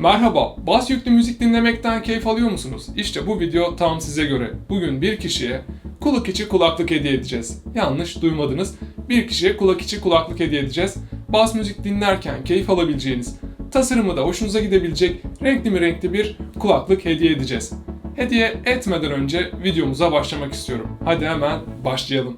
Merhaba, bas yüklü müzik dinlemekten keyif alıyor musunuz? İşte bu video tam size göre. Bugün bir kişiye kulak içi kulaklık hediye edeceğiz. Yanlış duymadınız. Bir kişiye kulak içi kulaklık hediye edeceğiz. Bas müzik dinlerken keyif alabileceğiniz, tasarımı da hoşunuza gidebilecek renkli mi renkli bir kulaklık hediye edeceğiz. Hediye etmeden önce videomuza başlamak istiyorum. Hadi hemen başlayalım.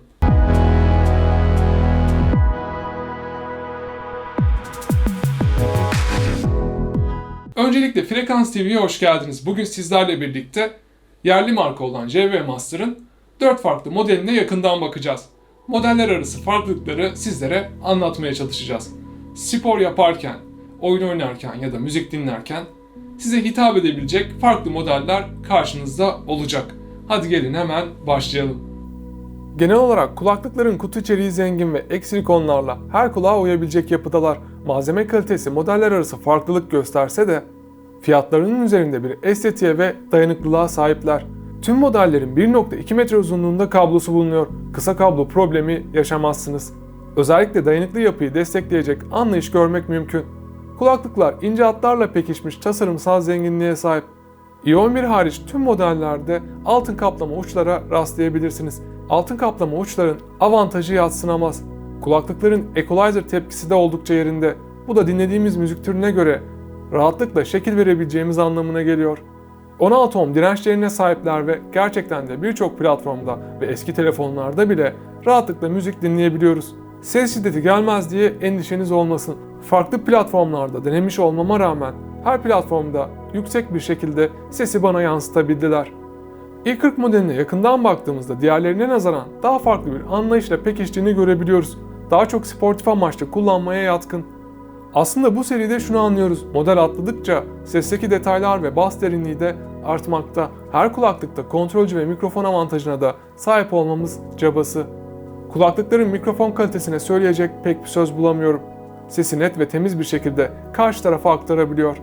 Öncelikle Frekans TV'ye hoş geldiniz. Bugün sizlerle birlikte yerli marka olan JV Master'ın 4 farklı modeline yakından bakacağız. Modeller arası farklılıkları sizlere anlatmaya çalışacağız. Spor yaparken, oyun oynarken ya da müzik dinlerken size hitap edebilecek farklı modeller karşınızda olacak. Hadi gelin hemen başlayalım. Genel olarak kulaklıkların kutu içeriği zengin ve ek silikonlarla her kulağa uyabilecek yapıdalar. Malzeme kalitesi modeller arası farklılık gösterse de fiyatlarının üzerinde bir estetiğe ve dayanıklılığa sahipler. Tüm modellerin 1.2 metre uzunluğunda kablosu bulunuyor. Kısa kablo problemi yaşamazsınız. Özellikle dayanıklı yapıyı destekleyecek anlayış görmek mümkün. Kulaklıklar ince hatlarla pekişmiş tasarımsal zenginliğe sahip. i11 hariç tüm modellerde altın kaplama uçlara rastlayabilirsiniz. Altın kaplama uçların avantajı yatsınamaz. Kulaklıkların equalizer tepkisi de oldukça yerinde. Bu da dinlediğimiz müzik türüne göre rahatlıkla şekil verebileceğimiz anlamına geliyor. 16 ohm dirençlerine sahipler ve gerçekten de birçok platformda ve eski telefonlarda bile rahatlıkla müzik dinleyebiliyoruz. Ses şiddeti gelmez diye endişeniz olmasın. Farklı platformlarda denemiş olmama rağmen her platformda yüksek bir şekilde sesi bana yansıtabildiler. i40 modeline yakından baktığımızda diğerlerine nazaran daha farklı bir anlayışla pekiştiğini görebiliyoruz. Daha çok sportif amaçlı kullanmaya yatkın. Aslında bu seride şunu anlıyoruz. Model atladıkça sesteki detaylar ve bas derinliği de artmakta. Her kulaklıkta kontrolcü ve mikrofon avantajına da sahip olmamız cabası. Kulaklıkların mikrofon kalitesine söyleyecek pek bir söz bulamıyorum. Sesi net ve temiz bir şekilde karşı tarafa aktarabiliyor.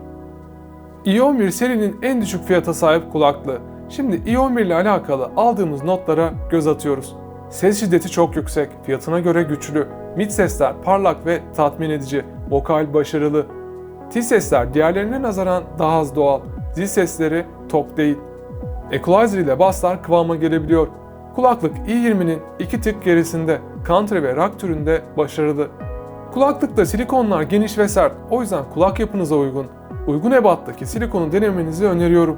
i11 serinin en düşük fiyata sahip kulaklığı. Şimdi i11 ile alakalı aldığımız notlara göz atıyoruz. Ses şiddeti çok yüksek, fiyatına göre güçlü, mid sesler parlak ve tatmin edici, vokal başarılı. Tiz sesler diğerlerine nazaran daha az doğal, zil sesleri tok değil. Equalizer ile basslar kıvama gelebiliyor. Kulaklık i20'nin iki tık gerisinde, country ve rock türünde başarılı. Kulaklıkta silikonlar geniş ve sert, o yüzden kulak yapınıza uygun. Uygun ebattaki silikonu denemenizi öneriyorum.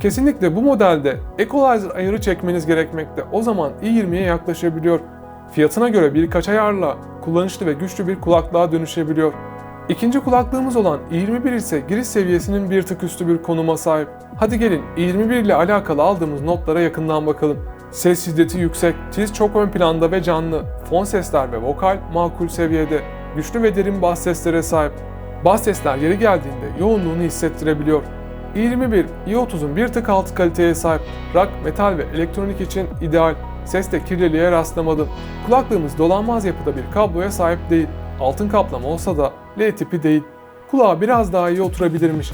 Kesinlikle bu modelde Equalizer ayarı çekmeniz gerekmekte. O zaman i20'ye yaklaşabiliyor. Fiyatına göre birkaç ayarla kullanışlı ve güçlü bir kulaklığa dönüşebiliyor. İkinci kulaklığımız olan i21 ise giriş seviyesinin bir tık üstü bir konuma sahip. Hadi gelin i21 ile alakalı aldığımız notlara yakından bakalım. Ses şiddeti yüksek, tiz çok ön planda ve canlı, fon sesler ve vokal makul seviyede, güçlü ve derin bas seslere sahip. Bas sesler yeri geldiğinde yoğunluğunu hissettirebiliyor. i21, i30'un bir tık altı kaliteye sahip. Rock, metal ve elektronik için ideal. Seste kirliliğe rastlamadım. Kulaklığımız dolanmaz yapıda bir kabloya sahip değil. Altın kaplama olsa da L tipi değil. Kulağa biraz daha iyi oturabilirmiş.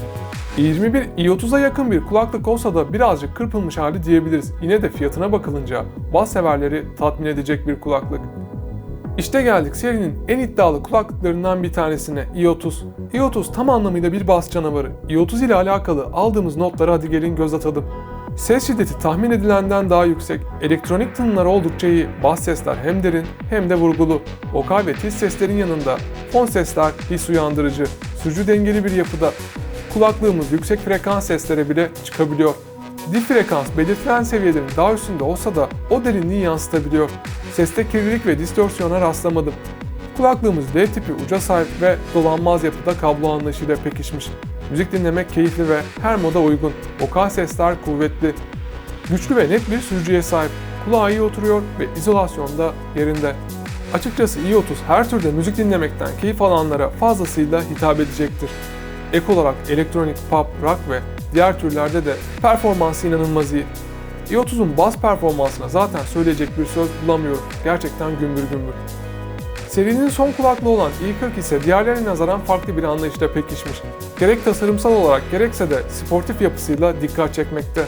i21 i30'a yakın bir kulaklık olsa da birazcık kırpılmış hali diyebiliriz. Yine de fiyatına bakılınca bas severleri tatmin edecek bir kulaklık. İşte geldik serinin en iddialı kulaklıklarından bir tanesine i30. i30 tam anlamıyla bir bas canavarı. i30 ile alakalı aldığımız notlara hadi gelin göz atalım. Ses şiddeti tahmin edilenden daha yüksek. Elektronik tınılar oldukça iyi. Bas sesler hem derin hem de vurgulu. Vokal ve tiz seslerin yanında fon sesler his uyandırıcı. Sürücü dengeli bir yapıda. Kulaklığımız yüksek frekans seslere bile çıkabiliyor. Dip frekans belirtilen seviyelerin daha üstünde olsa da o derinliği yansıtabiliyor. Seste kirlilik ve distorsiyona rastlamadım. Kulaklığımız L tipi uca sahip ve dolanmaz yapıda kablo anlayışıyla pekişmiş. Müzik dinlemek keyifli ve her moda uygun. Vokal sesler kuvvetli. Güçlü ve net bir sürücüye sahip. Kulağa iyi oturuyor ve izolasyonda yerinde. Açıkçası i30 her türde müzik dinlemekten keyif alanlara fazlasıyla hitap edecektir. Ek olarak elektronik, pop, rock ve diğer türlerde de performansı inanılmaz iyi. i30'un bas performansına zaten söyleyecek bir söz bulamıyorum. Gerçekten gümbür gümbür. Serinin son kulaklığı olan i40 ise diğerlerine nazaran farklı bir anlayışla pekişmiş. Gerek tasarımsal olarak gerekse de sportif yapısıyla dikkat çekmekte.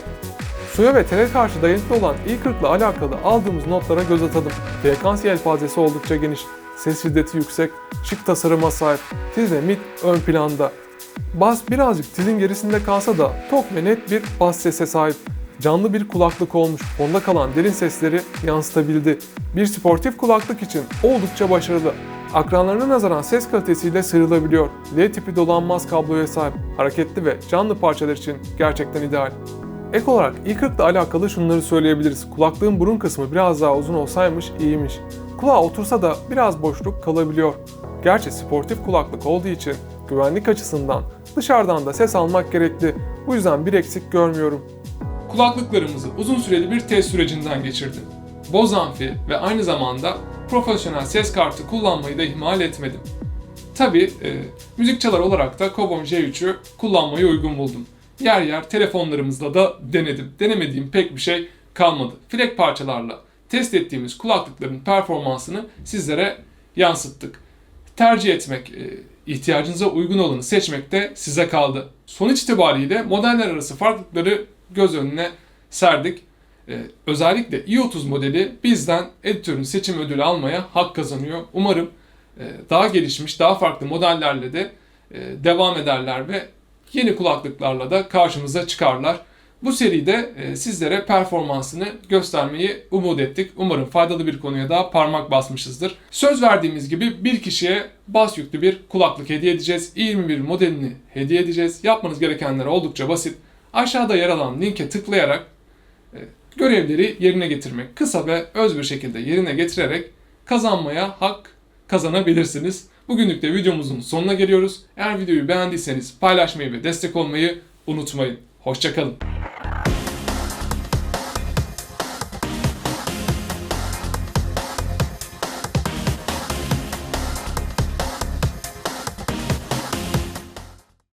Suya ve tele karşı dayanıklı olan i40 ile alakalı aldığımız notlara göz atalım. Frekans yelpazesi oldukça geniş, ses şiddeti yüksek, şık tasarıma sahip, tiz ve mid ön planda. Bas birazcık tilin gerisinde kalsa da tok ve net bir bas sese sahip. Canlı bir kulaklık olmuş. Onda kalan derin sesleri yansıtabildi. Bir sportif kulaklık için oldukça başarılı. Akranlarına nazaran ses kalitesiyle sıyrılabiliyor. L tipi dolanmaz kabloya sahip. Hareketli ve canlı parçalar için gerçekten ideal. Ek olarak i40 ile alakalı şunları söyleyebiliriz. Kulaklığın burun kısmı biraz daha uzun olsaymış iyiymiş. Kulağa otursa da biraz boşluk kalabiliyor. Gerçi sportif kulaklık olduğu için güvenlik açısından dışarıdan da ses almak gerekli. Bu yüzden bir eksik görmüyorum. Kulaklıklarımızı uzun süreli bir test sürecinden geçirdim. Boz amfi ve aynı zamanda profesyonel ses kartı kullanmayı da ihmal etmedim. Tabi e, müzik çalar olarak da Kobon J3'ü kullanmayı uygun buldum. Yer yer telefonlarımızla da denedim. Denemediğim pek bir şey kalmadı. Flek parçalarla test ettiğimiz kulaklıkların performansını sizlere yansıttık. Tercih etmek, e, ihtiyacınıza uygun olanı seçmek de size kaldı. Sonuç itibariyle modeller arası farklılıkları göz önüne serdik. Ee, özellikle i30 modeli bizden editörün seçim ödülü almaya hak kazanıyor. Umarım e, daha gelişmiş, daha farklı modellerle de e, devam ederler ve yeni kulaklıklarla da karşımıza çıkarlar. Bu seride e, sizlere performansını göstermeyi umut ettik. Umarım faydalı bir konuya daha parmak basmışızdır. Söz verdiğimiz gibi bir kişiye bas yüklü bir kulaklık hediye edeceğiz. i21 modelini hediye edeceğiz. Yapmanız gerekenler oldukça basit. Aşağıda yer alan linke tıklayarak e, görevleri yerine getirmek, kısa ve öz bir şekilde yerine getirerek kazanmaya hak kazanabilirsiniz. Bugünlük de videomuzun sonuna geliyoruz. Eğer videoyu beğendiyseniz paylaşmayı ve destek olmayı unutmayın. Hoşçakalın.